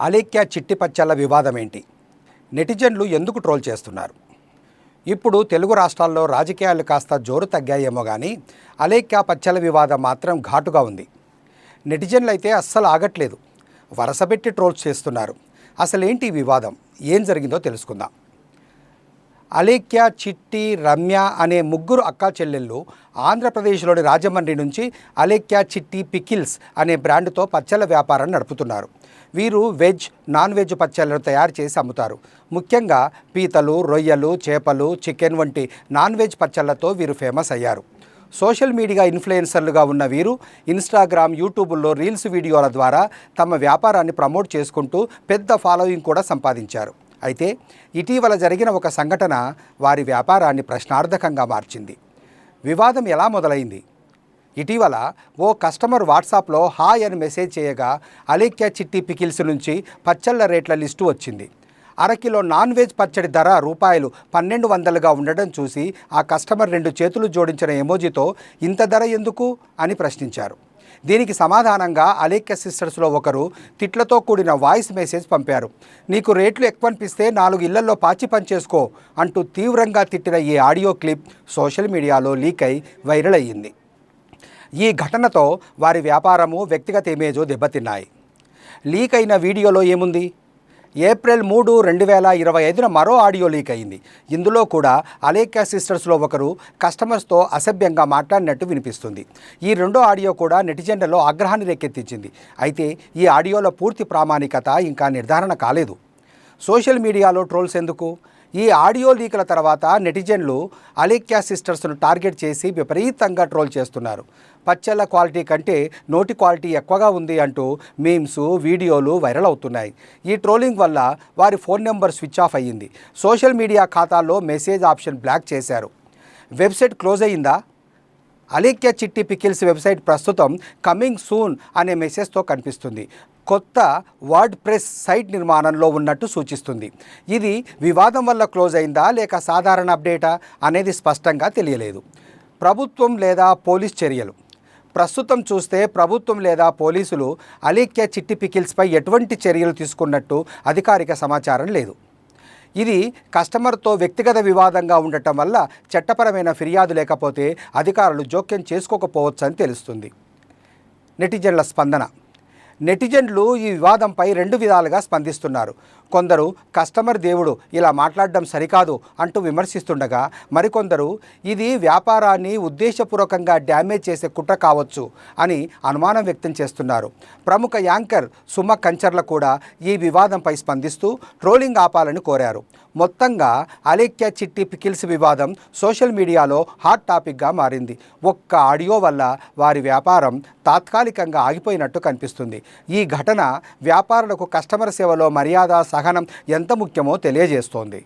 అలేఖ్య చిట్టి పచ్చళ్ళ వివాదం ఏంటి? నెటిజన్లు ఎందుకు ట్రోల్ చేస్తున్నారు? ఇప్పుడు తెలుగు రాష్ట్రాల్లో రాజకీయాలు కాస్త జోరు తగ్గాయేమో కానీ అలేఖ్య పచ్చళ్ళ వివాదం మాత్రం ఘాటుగా ఉంది. నెటిజన్లు అయితే అస్సలు ఆగట్లేదు. వరసపెట్టి ట్రోల్స్ చేస్తున్నారు. అసలేంటి ఈ వివాదం? ఏం జరిగిందో తెలుసుకుందాం. అలేఖ్య చిట్టి రమ్య అనే ముగ్గురు అక్కా చెల్లెళ్ళు ఆంధ్రప్రదేశ్లోని రాజమండ్రి నుంచి అలేఖ్య చిట్టి పికిల్స్ అనే బ్రాండ్తో పచ్చళ్ళ వ్యాపారం నడుపుతున్నారు. వీరు వెజ్ నాన్ వెజ్ పచ్చళ్ళను తయారు చేసి అమ్ముతారు. ముఖ్యంగా పీతలు రొయ్యలు చేపలు చికెన్ వంటి నాన్ వెజ్ పచ్చళ్ళతో వీరు ఫేమస్ అయ్యారు. సోషల్ మీడియా ఇన్ఫ్లుయెన్సర్లుగా ఉన్న వీరు ఇన్స్టాగ్రామ్ యూట్యూబ్లో రీల్స్ వీడియోల ద్వారా తమ వ్యాపారాన్ని ప్రమోట్ చేసుకుంటూ పెద్ద ఫాలోయింగ్ కూడా సంపాదించారు. అయితే ఇటీవల జరిగిన ఒక సంఘటన వారి వ్యాపారాన్ని ప్రశ్నార్థకంగా మార్చింది. వివాదం ఎలా మొదలైంది? ఇటీవల ఓ కస్టమర్ వాట్సాప్లో హాయ్ అని మెసేజ్ చేయగా అలేఖ్య చిట్టి పికిల్స్ నుంచి పచ్చళ్ళ రేట్ల లిస్టు వచ్చింది. అరకిలో నాన్ వెజ్ పచ్చడి ధర రూపాయలు పన్నెండు వందలుగా ఉండడం చూసి ఆ కస్టమర్ రెండు చేతులు జోడించిన ఎమోజీతో ఇంత ధర ఎందుకు? అని ప్రశ్నించారు. దీనికి సమాధానంగా అలేఖ్య సిస్టర్స్లో ఒకరు తిట్లతో కూడిన వాయిస్ మెసేజ్ పంపారు. నీకు రేట్లు ఎక్కువ అనిపిస్తే నాలుగు ఇళ్ళలో పాచి పనిచేసుకో అంటూ తీవ్రంగా తిట్టిన ఈ ఆడియో క్లిప్ సోషల్ మీడియాలో లీక్ అయి వైరల్ అయ్యింది. ఈ ఘటనతో వారి వ్యాపారము వ్యక్తిగత ఇమేజు దెబ్బతిన్నాయి. లీక్ అయిన వీడియోలో ఏముంది? ఏప్రిల్ మూడు రెండు వేల ఇరవై ఐదున మరో ఆడియో లీక్ అయింది. ఇందులో కూడా అలేఖ్య సిస్టర్స్లో ఒకరు కస్టమర్స్తో అసభ్యంగా మాట్లాడినట్టు వినిపిస్తుంది. ఈ రెండో ఆడియో కూడా నెటిజన్లలో ఆగ్రహాన్ని రేకెత్తించింది. అయితే ఈ ఆడియోల పూర్తి ప్రామాణికత ఇంకా నిర్ధారణ కాలేదు. సోషల్ మీడియాలో ట్రోల్స్ ఎందుకు? ఈ ఆడియో లీకుల తర్వాత నెటిజన్లు అలేఖ్యా సిస్టర్స్ను టార్గెట్ చేసి విపరీతంగా ట్రోల్ చేస్తున్నారు. పచ్చళ్ళ క్వాలిటీ కంటే నోటి క్వాలిటీ ఎక్కువగా ఉంది అంటూ మీమ్స్ వీడియోలు వైరల్ అవుతున్నాయి. ఈ ట్రోలింగ్ వల్ల వారి ఫోన్ నెంబర్ స్విచ్ ఆఫ్ అయ్యింది. సోషల్ మీడియా ఖాతాల్లో మెసేజ్ ఆప్షన్ బ్లాక్ చేశారు. వెబ్సైట్ క్లోజ్ అయ్యిందా? అలీక్య చిట్టి పికిల్స్ వెబ్సైట్ ప్రస్తుతం కమింగ్ సూన్ అనే మెసేజ్తో కనిపిస్తుంది. కొత్త వర్డ్ ప్రెస్ సైట్ నిర్మాణంలో ఉన్నట్టు సూచిస్తుంది. ఇది వివాదం వల్ల క్లోజ్ అయిందా లేక సాధారణ అప్డేటా అనేది స్పష్టంగా తెలియలేదు. ప్రభుత్వం లేదా పోలీస్ చర్యలు? ప్రస్తుతం చూస్తే ప్రభుత్వం లేదా పోలీసులు అలీక్య చిట్టి పికిల్స్పై ఎటువంటి చర్యలు తీసుకున్నట్టు అధికారిక సమాచారం లేదు. ఇది కస్టమర్తో వ్యక్తిగత వివాదంగా ఉండటం వల్ల చట్టపరమైన ఫిర్యాదు లేకపోతే అధికారులు జోక్యం చేసుకోకపోవచ్చని తెలుస్తుంది. నెటిజన్ల స్పందన. నెటిజన్లు ఈ వివాదంపై రెండు విధాలుగా స్పందిస్తున్నారు. కొందరు కస్టమర్ దేవుడు ఇలా మాట్లాడడం సరికాదు అంటూ విమర్శిస్తుండగా మరికొందరు ఇది వ్యాపారాన్ని ఉద్దేశపూర్వకంగా డ్యామేజ్ చేసే కుట్ర కావచ్చు అని అనుమానం వ్యక్తం చేస్తున్నారు. ప్రముఖ యాంకర్ సుమ కంచర్ల కూడా ఈ వివాదంపై స్పందిస్తూ ట్రోలింగ్ ఆపాలని కోరారు. మొత్తంగా అలేఖ్య చిట్టి పికిల్స్ వివాదం సోషల్ మీడియాలో హాట్ టాపిక్గా మారింది. ఒక్క ఆడియో వల్ల వారి వ్యాపారం తాత్కాలికంగా ఆగిపోయినట్టు కనిపిస్తుంది. ఈ ఘటన వ్యాపారులకు కస్టమర్ సేవలో మర్యాద సహనం ఎంత ముఖ్యమో తెలియజేస్తోంది.